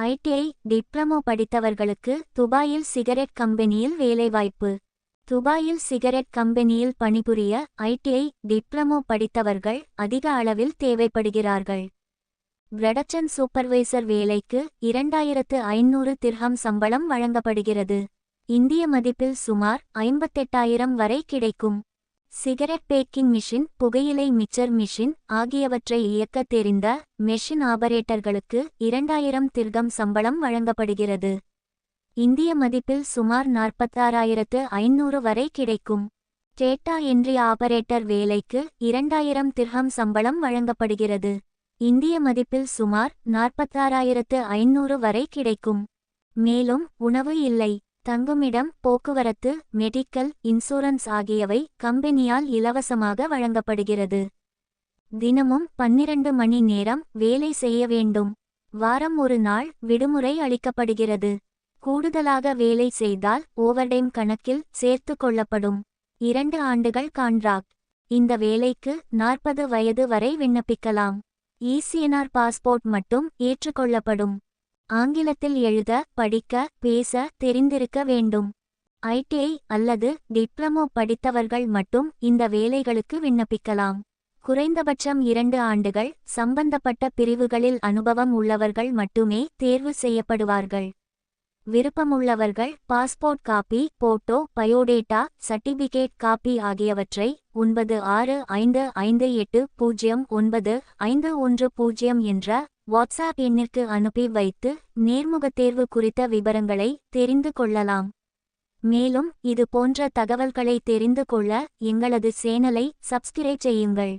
ITI diploma படித்தவர்களுக்கு துபாயில் cigarette கம்பெனியில் வேலைவாய்ப்பு. துபாயில் சிகரெட் கம்பெனியில் பணிபுரிய ஐடிஐ டிப்ளமோ படித்தவர்கள் அதிக அளவில் தேவைப்படுகிறார்கள். புரடக்ஷன் சூப்பர்வைசர் வேலைக்கு இரண்டாயிரத்து ஐநூறு திர்ஹம் சம்பளம் வழங்கப்படுகிறது. இந்திய மதிப்பில் சுமார் ஐம்பத்தெட்டாயிரம் வரை கிடைக்கும். சிகரெட் பேக்கிங் மிஷின் புகையிலை மிச்சர் மிஷின் ஆகியவற்றை இயக்க தெரிந்த மெஷின் ஆபரேட்டர்களுக்கு இரண்டாயிரம் திர்கம் சம்பளம் வழங்கப்படுகிறது. இந்திய மதிப்பில் சுமார் நாற்பத்தாறாயிரத்து ஐநூறு வரை கிடைக்கும். டேட்டா என்ட்ரி ஆபரேட்டர் வேலைக்கு இரண்டாயிரம் திர்ஹம் சம்பளம் வழங்கப்படுகிறது. இந்திய மதிப்பில் சுமார் நாற்பத்தாறாயிரத்து ஐநூறு வரை கிடைக்கும். மேலும் உணவு இல்லை. தங்குமிடம் போக்குவரத்து மெடிக்கல் இன்சூரன்ஸ் ஆகியவை கம்பெனியால் இலவசமாக வழங்கப்படுகிறது. தினமும் பன்னிரண்டு மணி நேரம் வேலை செய்ய வேண்டும். வாரம் ஒரு நாள் விடுமுறை அளிக்கப்படுகிறது. கூடுதலாக வேலை செய்தால் ஓவர்டைம் கணக்கில் சேர்த்து கொள்ளப்படும். இரண்டு ஆண்டுகள் கான்ட்ராக்ட் இந்த வேலைக்கு நாற்பது வயது வரை விண்ணப்பிக்கலாம். ஈசிஎன்ஆர் பாஸ்போர்ட் மட்டும் ஏற்றுக்கொள்ளப்படும். ஆங்கிலத்தில் எழுத படிக்க பேச தெரிந்திருக்க வேண்டும். ஐடிஐ அல்லது டிப்ளமோ படித்தவர்கள் மட்டும் இந்த வேலைகளுக்கு விண்ணப்பிக்கலாம். குறைந்தபட்சம் இரண்டு ஆண்டுகள் சம்பந்தப்பட்ட பிரிவுகளில் அனுபவம் உள்ளவர்கள் மட்டுமே தேர்வு செய்யப்படுவார்கள். விருப்பமுள்ளவர்கள் passport copy photo biodata certificate copy ஆகியவற்றை ஒன்பது ஆறு ஐந்து ஐந்து எட்டு பூஜ்ஜியம் ஒன்பது ஐந்து ஒன்று பூஜ்ஜியம் என்ற வாட்ஸ்ஆப் எண்ணிற்கு அனுப்பி வைத்து நேர்முகத் தேர்வு குறித்த விவரங்களை தெரிந்து கொள்ளலாம். மேலும் இது போன்ற தகவல்களை தெரிந்து கொள்ள எங்களது சேனலை சப்ஸ்கிரைப் செய்யுங்கள்.